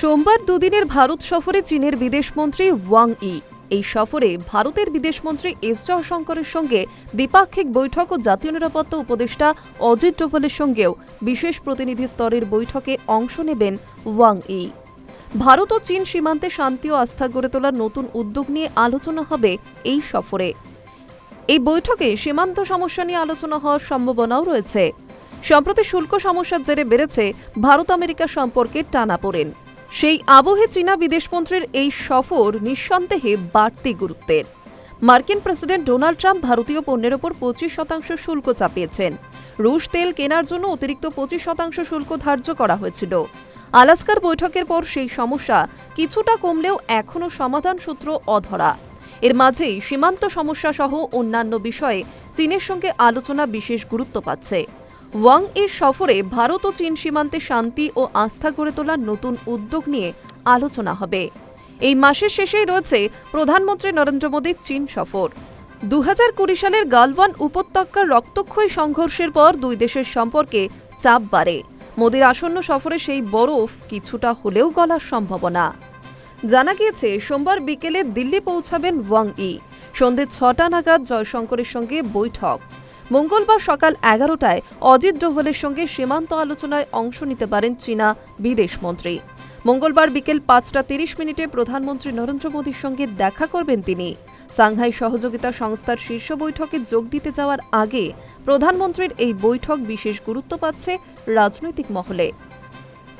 সোমবার দুদিনের ভারত সফরে চীনের বিদেশমন্ত্রী ওয়াং ই। এই সফরে ভারতের বিদেশমন্ত্রী এস জয়শঙ্করের সঙ্গে দ্বিপাক্ষিক বৈঠক ও জাতীয় নিরাপত্তা উপদেষ্টা অজিত ডোভালের সঙ্গেও বিশেষ প্রতিনিধি স্তরের বৈঠকে অংশ নেবেন ওয়াং ই। ভারত ও চীন সীমান্তে শান্তি ও আস্থা গড়ে তোলার নতুন উদ্যোগ নিয়ে আলোচনা হবে এই সফরে। এই বৈঠকে সীমান্ত সমস্যা নিয়ে আলোচনা হওয়ার সম্ভাবনাও রয়েছে। সম্প্রতি শুল্ক সমস্যার জেরে বেড়েছে ভারত আমেরিকা সম্পর্কে টানাপোড়েন। সেই আবহে চীনা বিদেশমন্ত্রীর এই সফর নিঃসন্দেহে বাড়তি গুরুত্বের। মার্কিন প্রেসিডেন্ট ডোনাল্ড ট্রাম্প ভারতীয় পণ্যের ওপর পঁচিশ শতাংশ শুল্ক চাপিয়েছেন। রুশ তেল কেনার জন্য অতিরিক্ত পঁচিশ শতাংশ শুল্ক ধার্য করা হয়েছিল। আলাস্কার বৈঠকের পর সেই সমস্যা কিছুটা কমলেও এখনও সমাধান সূত্র অধরা। এর মাঝেই সীমান্ত সমস্যা সহ অন্যান্য বিষয়ে চীনের সঙ্গে আলোচনা বিশেষ গুরুত্ব পাচ্ছে। ওয়াং এর সফরে ভারত ও চীন সীমান্তে শান্তি ও আস্থা গড়ে তোলার নতুন উদ্যোগ নিয়ে আলোচনা হবে। এই মাসের শেষেই রয়েছে প্রধানমন্ত্রী নরেন্দ্র মোদীর চীন সফর। দু কুড়ি সালের গালওয়ান উপত্যকার রক্তক্ষয়ী সংঘর্ষের পর দুই দেশের সম্পর্কে চাপ বাড়ে। মোদীর আসন্ন সফরে সেই বরফ কিছুটা হলেও গলার সম্ভাবনা। জানা গিয়েছে, সোমবার বিকেলে দিল্লি পৌঁছাবেন ওয়াং ই। সন্ধে ছটা নাগাদ জয়শঙ্করের সঙ্গে বৈঠক। মঙ্গলবার সকাল এগারোটায় অজিত ডোভালের সঙ্গে সীমান্ত আলোচনায় অংশ নিতে পারেন চীনা বিদেশমন্ত্রী মঙ্গলবার বিকেল পাঁচটা তিরিশ মিনিটে প্রধানমন্ত্রী নরেন্দ্র মোদীর সঙ্গে দেখা করবেন তিনি। সাংহাই সহযোগিতা সংস্থার শীর্ষ বৈঠকে যোগ দিতে যাওয়ার আগে প্রধানমন্ত্রীর এই বৈঠক বিশেষ গুরুত্ব পাচ্ছে রাজনৈতিক মহলে।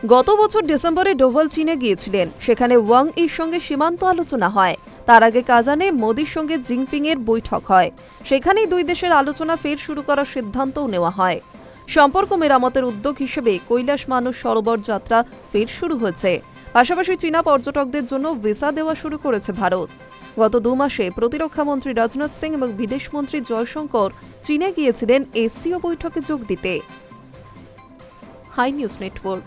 গত বছর ডিসেম্বরে ডোভাল চীনে গিয়েছিলেন। সেখানে ওয়াং ইর সঙ্গে সীমান্ত আলোচনা হয়। তার আগে কাজানে মোদির সঙ্গে জিনপিং এর বৈঠক হয়। সেখানেই দুই দেশের আলোচনা ফের শুরু করার সিদ্ধান্তও নেওয়া হয়। সম্পর্ক মেরামতের উদ্যোগ হিসেবে কৈলাস মানস সরোবর যাত্রা ফের শুরু হয়েছে। পাশাপাশি চীনা পর্যটকদের জন্য ভিসা দেওয়া শুরু করেছে ভারত। গত দু মাসে প্রতিরক্ষামন্ত্রী রাজনাথ সিং এবং বিদেশমন্ত্রী জয়শঙ্কর চীনে গিয়েছিলেন এসসিও বৈঠকে যোগ দিতে। Hi News Network.